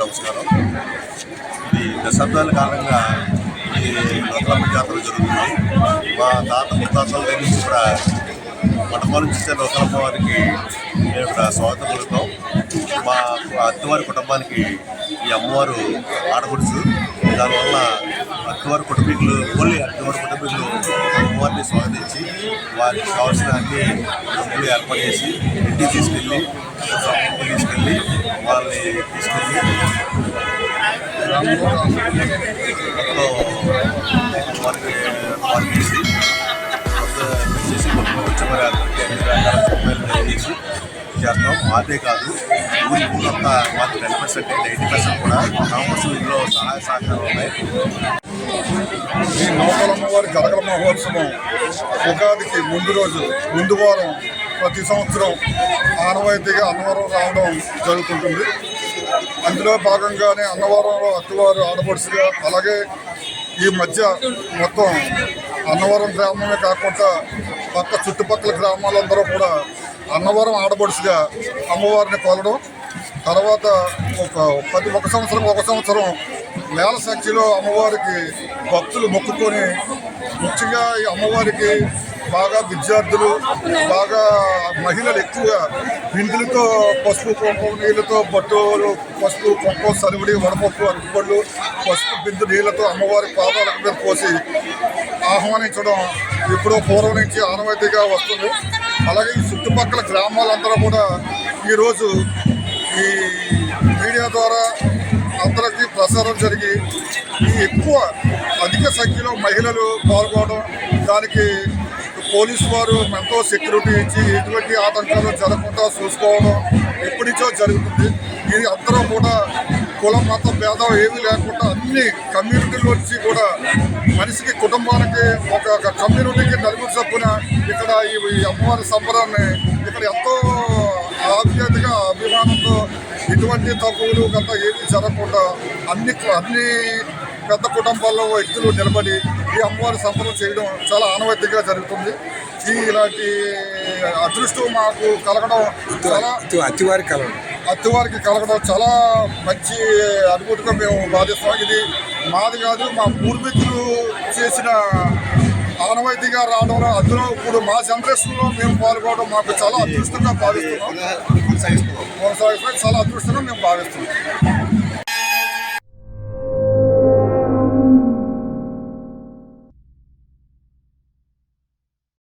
నమస్కారం. ఇది దశాబ్దాల కాలంగా ఈ రత్నమ్మ జాతర జరుగుతుంది. మా తాత ముత్తాతల దగ్గర నుంచి కూడా మండపాల నుంచి రత్నమ్మ వారికి మేము ఇక్కడ స్వాగతం పలుకుతాం. మా అత్తవారి కుటుంబానికి ఈ అమ్మవారు ఆడపడుచు. దానివల్ల అత్తవారి కుటుంబీకులు ఓన్లీ అత్తవారి కుటుంబీకులు అమ్మవారిని స్వాగతించి వారికి కావాల్సిన అన్ని డబ్బులు ఏర్పాటు చేసి ఇంటికి తీసుకెళ్ళి తీసుకెళ్ళి మొత్తం వారికి వారికి చేసి మొత్తం చేస్తాం మాదే కాదు ఊరి ఊరంత మాకు టెన్ పర్సెంట్ నైంటీ పర్సెంట్ కూడా కామర్స్ ఇందులో సహాయ సహకారాలు ఉన్నాయి ఈ నౌకలమ్మ వారి కరకల మహోత్సవం ఉగాదికి ముందు రోజు ముందు వారం ప్రతి సంవత్సరం ఆనవాయితీగా అన్నవరం రావడం జరుగుతుంటుంది. అందులో భాగంగానే అన్నవరంలో అత్తవారు ఆడపడుచుగా అలాగే ఈ మధ్య మొత్తం అన్నవరం గ్రామమే కాకుండా పక్క చుట్టుపక్కల గ్రామాలందరూ కూడా అన్నవరం ఆడపడుచుగా అమ్మవారిని కొలడం తర్వాత ఒక ప్రతి ఒక సంవత్సరం ఒక సంవత్సరం నేల సంఖ్యలో అమ్మవారికి భక్తులు మొక్కుకొని ముఖ్యంగా ఈ అమ్మవారికి బాగా విద్యార్థులు బాగా మహిళలు ఎక్కువగా బిందులతో పసుపు కుంకుమ నీళ్ళతో బట్టలు పసుపు కుంకుమ సరివిడి వడపప్పు అరటిపళ్ళు పసుపు బిందు నీళ్ళతో అమ్మవారి పాదాల మీద పోసి ఆహ్వానించడం ఎప్పుడో పూర్వం నుంచి ఆనవాయితీగా వస్తుంది. అలాగే ఈ చుట్టుపక్కల గ్రామాలందరూ కూడా ఈరోజు ఈ మీడియా ద్వారా అందరికీ ప్రసారం జరిగి ఈ ఎక్కువ అధిక సంఖ్యలో మహిళలు పాల్గొనడం దానికి పోలీసు వారు ఎంతో సెక్యూరిటీ ఇచ్చి ఎటువంటి ఆటంకాలు జరగకుండా చూసుకోవడం ఎప్పటిచో జరుగుతుంది. ఇది అందరూ కూడా కులం మత భేదం ఏమీ లేకుండా అన్ని కమ్యూనిటీల నుంచి కూడా మనిషికి కుటుంబానికి ఒక కమ్యూనిటీకి నలుగురు చొప్పున ఇక్కడ ఈ ఈ అమ్మవారి సంబరాన్ని ఇక్కడ ఎంతో ఆప్యాయతగా అభిమానంతో ఎటువంటి తక్కువలు గత ఏమీ జరగకుండా అన్ని అన్ని పెద్ద కుటుంబాల్లో వ్యక్తులు నిలబడి ఈ అమ్మవారి సంబరం చేయడం చాలా ఆనవాయితీగా జరుగుతుంది. ఈ ఇలాంటి అదృష్టం మాకు కలగడం చాలా అతివారి కలం అత్తివారికి కలగడం చాలా మంచి అనుభూతిగా మేము భావిస్తాం ఇది మాది కాదు మా పూర్వీకులు చేసిన ఆనవాయితీగా రావడంలో అందులో ఇప్పుడు మా జనరేషన్లో మేము పాల్గొనడం మాకు చాలా అదృష్టంగా భావిస్తున్నాం. కొనసాగిస్తున్నాం చాలా అదృష్టంగా మేము భావిస్తున్నాం.